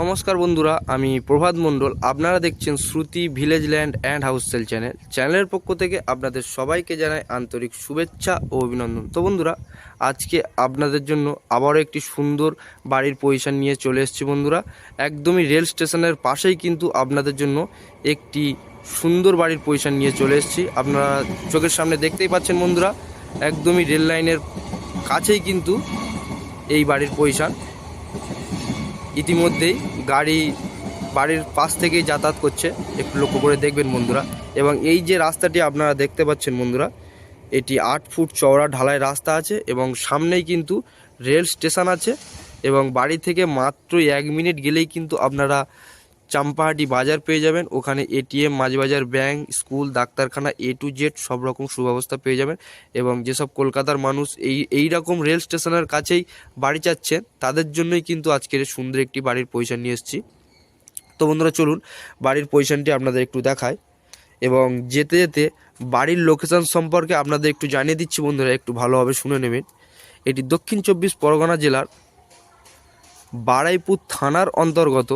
নমস্কার বন্ধুরা, আমি প্রভাত মণ্ডল। আপনারা দেখছেন Shruti village land and house sale channel. চ্যানেলের পক্ষ থেকে আপনাদের সবাইকে জানাই আন্তরিক শুভেচ্ছা ও অভিনন্দন। তো বন্ধুরা, আজকে আপনাদের জন্য আবারও একটি সুন্দর বাড়ির পজিশন নিয়ে চলে এসেছি বন্ধুরা। একদমই রেল স্টেশনের পাশেই কিন্তু আপনাদের জন্য একটি সুন্দর বাড়ির পজিশন নিয়ে চলে এসেছি। আপনারা চোখের সামনে দেখতেই পাচ্ছেন বন্ধুরা, একদমই রেল লাইনের কাছেই কিন্তু এই বাড়ির পজিশন ইতিমধ্যেই গাড়ি বাড়ির পাশ থেকেই যাতায়াত করছে। একটু লক্ষ্য করে দেখবেন বন্ধুরা। এবং এই যে রাস্তাটি আপনারা দেখতে পাচ্ছেন বন্ধুরা, এটি আট ফুট চওড়া ঢালাই রাস্তা আছে এবং সামনেই কিন্তু রেল স্টেশন আছে এবং বাড়ি থেকে মাত্র এক মিনিট গেলেই কিন্তু আপনারা চাম্পাহাটি বাজার পেয়ে যাবেন। ওখানে এটিএম মাঝবাজার ব্যাংক, স্কুল, ডাক্তারখানা এ টু জেড সব রকম সুব্যবস্থা পেয়ে যাবেন। এবং যেসব কলকাতার মানুষ এই এই রকম রেল স্টেশনের কাছেই বাড়ি চাচ্ছেন, তাদের জন্যই কিন্তু আজকের সুন্দর একটি বাড়ির পজিশন নিয়ে এসেছি। তো বন্ধুরা, চলুন বাড়ির পজিশনটি আপনাদের একটু দেখায় এবং যেতে যেতে বাড়ির লোকেশন সম্পর্কে আপনাদের একটু জানিয়ে দিচ্ছি বন্ধুরা, একটু ভালোভাবে শুনে নেবেন। এটি দক্ষিণ চব্বিশ পরগনা জেলার বারাইপুর থানার অন্তর্গত।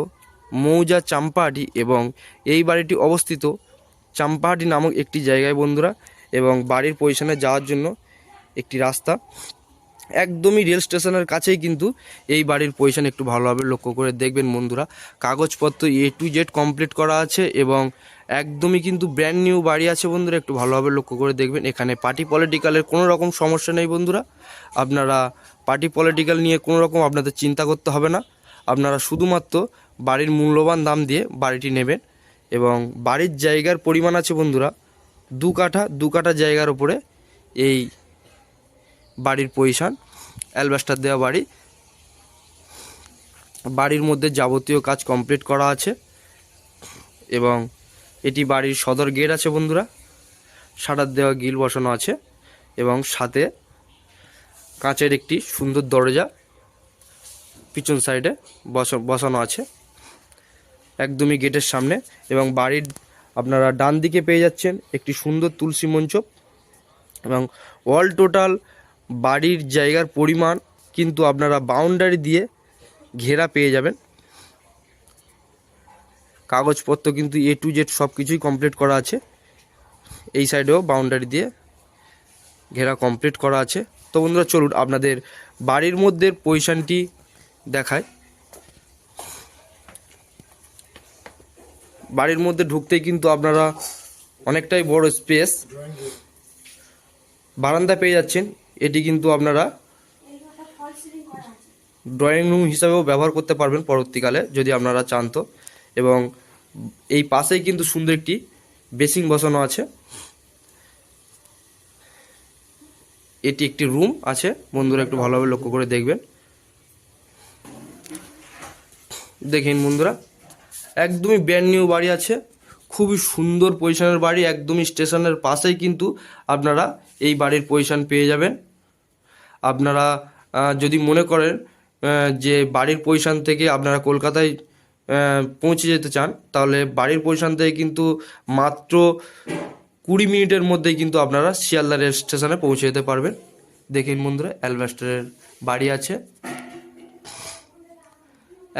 মৌজা চাম্পাহাটি এবং এই বাড়িটি অবস্থিত চাম্পাহাটি নামক একটি জায়গায় বন্ধুরা এবং বাড়ির পজিশনে যাওয়ার জন্য একটি রাস্তা। একদমই রেল স্টেশনের কাছেই কিন্তু এই বাড়ির পজিশন একটু ভালোভাবে লক্ষ্য করে দেখবেন বন্ধুরা। কাগজপত্র এ টু জেড কমপ্লিট করা আছে এবং একদমই কিন্তু ব্র্যান্ড নিউ বাড়ি আছে বন্ধুরা, একটু ভালোভাবে লক্ষ্য করে দেখবেন। এখানে পার্টি পলিটিক্যালের কোনো রকম সমস্যা নেই বন্ধুরা। আপনারা পার্টি পলিটিক্যাল নিয়ে কোনো রকম আপনাদের চিন্তা করতে হবে না। আপনারা শুধুমাত্র বাড়ির মূল্যবান দাম দিয়ে বাড়িটি নেবেন এবং বাড়ির জায়গার পরিমাণ আছে বন্ধুরা, দু কাঠা দু কাঠা জায়গার উপরে এই বাড়ির পজিশন, অ্যালবাস্টার দেওয়া বাড়ি। বাড়ির মধ্যে যাবতীয় কাজ কমপ্লিট করা আছে এবং এটি বাড়ির সদর গেট আছে বন্ধুরা, শাটার দেওয়া গিল বসানো আছে এবং সাথে কাঁচের একটি সুন্দর দরজা পিছন সাইডে বসা- বসানো আছে। একদমই গেটের সামনে এবং বাড়ির আপনারা ডান দিকে পেয়ে যাচ্ছেন একটি সুন্দর তুলসী মঞ্চ এবং অল টোটাল বাড়ির জায়গার পরিমাণ কিন্তু আপনারা বাউন্ডারি দিয়ে ঘেরা পেয়ে যাবেন। কাগজপত্র কিন্তু এ টু জেড সব কিছুই কমপ্লিট করা আছে। এই সাইডেও বাউন্ডারি দিয়ে ঘেরা কমপ্লিট করা আছে। তো বন্ধুরা, চলুন আপনাদের বাড়ির মধ্যে পজিশনটি দেখায় বাড়ির মধ্যে ঢুকতেই কিন্তু আপনারা অনেকটাই বড় স্পেস বারান্দা পেয়ে যাচ্ছেন। এটি কিন্তু আপনারা ড্রয়িং রুম হিসাবেও ব্যবহার করতে পারবেন পরবর্তীকালে, যদি আপনারা চান তো। এবং এই পাশেই কিন্তু সুন্দর একটি বেসিং বসানো আছে। এটি একটি রুম আছে। বন্ধুরা একটু ভালোভাবে লক্ষ্য করে দেখবেন। দেখেন বন্ধুরা একদমই ব্র্যান্ড নিউ বাড়ি আছে। খুবই সুন্দর পজিশনের বাড়ি, একদমই স্টেশনের পাশেই কিন্তু আপনারা এই বাড়ির পজিশন পেয়ে যাবেন। আপনারা যদি মনে করেন যে বাড়ির পজিশন থেকে আপনারা কলকাতায় পৌঁছে যেতে চান, তাহলে বাড়ির পজিশন থেকে কিন্তু মাত্র কুড়ি মিনিটের মধ্যেই কিন্তু আপনারা শিয়ালদা রেল স্টেশনে পৌঁছে যেতে পারবেন। দেখেন বন্ধুরা, অ্যালবাস্টারের বাড়ি আছে।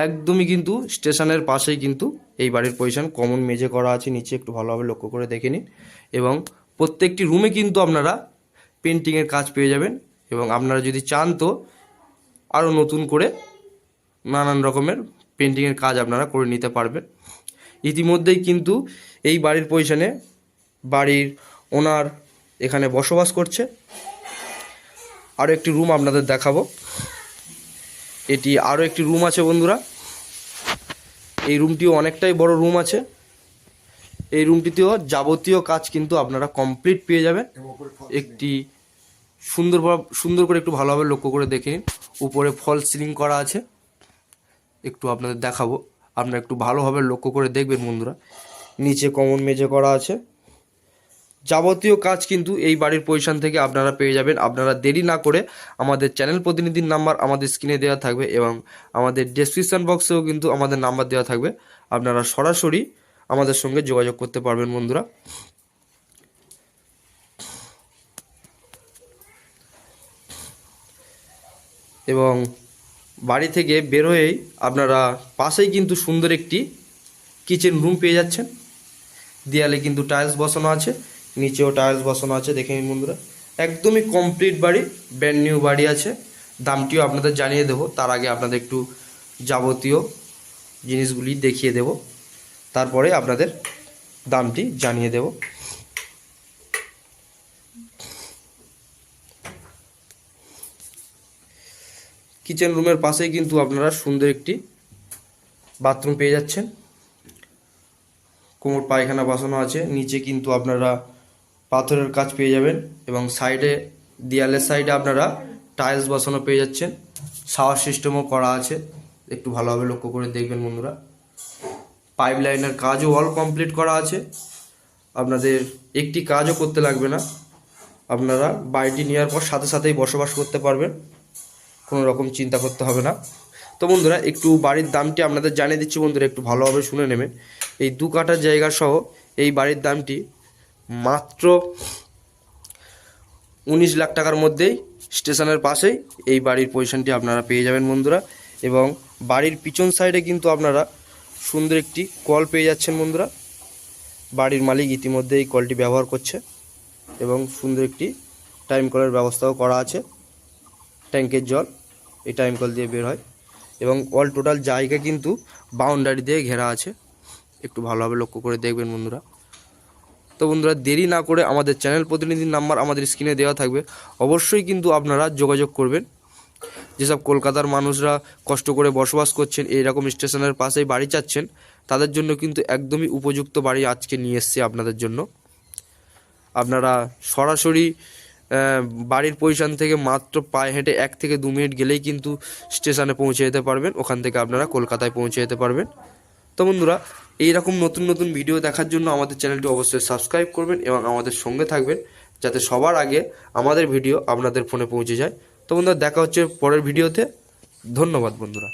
একদমই কিন্তু স্টেশনের পাশেই কিন্তু এই বাড়ির পজিশন কমন মেঝে করা আছে, নিচে একটু ভালোভাবে লক্ষ্য করে দেখে নিন। এবং প্রত্যেকটি রুমে কিন্তু আপনারা পেন্টিংয়ের কাজ পেয়ে যাবেন এবং আপনারা যদি চান তো আরও নতুন করে নানান রকমের পেন্টিংয়ের কাজ আপনারা করে নিতে পারবেন। ইতিমধ্যেই কিন্তু এই বাড়ির পজিশনে বাড়ির ওনার এখানে বসবাস করছে। আরও একটি রুম আপনাদের দেখাবো। এটি আরও একটি রুম আছে বন্ধুরা। এই রুমটিও অনেকটাই বড় রুম আছে। এই রুমটিতেও যাবতীয় কাজ কিন্তু আপনারা কমপ্লিট পেয়ে যাবেন। একটি সুন্দরভাবে সুন্দর করে একটু ভালোভাবে লক্ষ্য করে দেখে নিন। উপরে ফল সিলিং করা আছে। একটু আপনাদের দেখাবো। আপনারা একটু ভালোভাবে লক্ষ্য করে দেখবেন বন্ধুরা। নিচে কমন মেঝে করা আছে। যাবতীয় কাজ কিন্তু এই বাড়ির পজিশন থেকে আপনারা পেয়ে যাবেন। আপনারা দেরি না করে আমাদের চ্যানেল প্রতিনিধির নাম্বার আমাদের স্ক্রিনে দেওয়া থাকবে এবং আমাদের ডেসক্রিপশন বক্সেও কিন্তু আমাদের নাম্বার দেওয়া থাকবে। আপনারা সরাসরি আমাদের সঙ্গে যোগাযোগ করতে পারবেন বন্ধুরা। এবং বাড়ি থেকে বের হয়েই আপনারা পাশেই কিন্তু সুন্দর একটি কিচেন রুম পেয়ে যাচ্ছেন। দেয়ালে কিন্তু টাইলস বসানো আছে। নিচেও টাইলস বসানো আছে, দেখে নিন বন্ধুরা। একদমই কমপ্লিট বাড়ি ব্র্যান্ড নিউ বাড়ি আছে। দামটিও আপনাদের জানিয়ে দেবো, তার আগে আপনাদের একটু যাবতীয় জিনিসগুলি দেখিয়ে দেব। তারপরে আপনাদের দামটি জানিয়ে দেব। কিচেন রুমের পাশেই কিন্তু আপনারা সুন্দর একটি বাথরুম পেয়ে যাচ্ছেন। কোমর পায়খানা বসানো আছে, নিচে কিন্তু আপনারা পাথরের কাজ পেয়ে যাবেন এবং সাইডে, দেয়ালের সাইডে আপনারা টাইলস বসানো পেয়ে যাচ্ছেন। শাওয়ার সিস্টেমও করা আছে। একটু ভালোভাবে লক্ষ্য করে দেখবেন বন্ধুরা। পাইপ লাইনের কাজও অল কমপ্লিট করা আছে। আপনাদের একটি কাজও করতে লাগবে না। আপনারা বাড়িটি নেওয়ার পর সাথে সাথেই বসবাস করতে পারবেন। কোনো রকম চিন্তা করতে হবে না। তো বন্ধুরা, একটু বাড়ির দামটি আপনাদের জানিয়ে দিচ্ছি বন্ধুরা, একটু ভালোভাবে শুনে নেবেন। এই দু কাঠা জায়গা সহ এই বাড়ির দামটি মাত্র উনিশ লাখ টাকার মধ্যেই স্টেশনের পাশেই এই বাড়ির পজিশনটি আপনারা পেয়ে যাবেন বন্ধুরা। এবং বাড়ির পিছন সাইডে কিন্তু আপনারা সুন্দর একটি কল পেয়ে যাচ্ছেন বন্ধুরা। বাড়ির মালিক ইতিমধ্যে এই কলটি ব্যবহার করছে এবং সুন্দর একটি টাইম কলের ব্যবস্থাও করা আছে। ট্যাঙ্কের জল এই টাইম কল দিয়ে বের হয় এবং অল টোটাল জায়গা কিন্তু বাউন্ডারি দিয়ে ঘেরা আছে। একটু ভালোভাবে লক্ষ্য করে দেখবেন বন্ধুরা। তো বন্ধুরা, দেরি না করে আমাদের চ্যানেল প্রতিনিধির নাম্বার আমাদের স্ক্রিনে দেওয়া থাকবে। অবশ্যই কিন্তু আপনারা যোগাযোগ করবেন। যেসব কলকাতার মানুষরা কষ্ট করে বসবাস করছেন, এইরকম স্টেশনের পাশেই বাড়ি চাচ্ছেন, তাদের জন্য কিন্তু একদমই উপযুক্ত বাড়ি আজকে নিয়ে এসছি আপনাদের জন্য। আপনারা সরাসরি বাড়ির পজিশন থেকে মাত্র পায়ে হেঁটে এক থেকে দু মিনিট গেলেই কিন্তু স্টেশনে পৌঁছে যেতে পারবেন। ওখান থেকে আপনারা কলকাতায় পৌঁছে যেতে পারবেন। তো বন্ধুরা, এইরকম নতুন নতুন ভিডিও দেখার জন্য আমাদের চ্যানেলটি অবশ্যই সাবস্ক্রাইব করবেন এবং আমাদের সঙ্গে থাকবেন, যাতে সবার আগে আমাদের ভিডিও আপনাদের ফোনে পৌঁছে যায়। তো বন্ধুরা, দেখা হচ্ছে পরের ভিডিওতে ধন্যবাদ বন্ধুরা।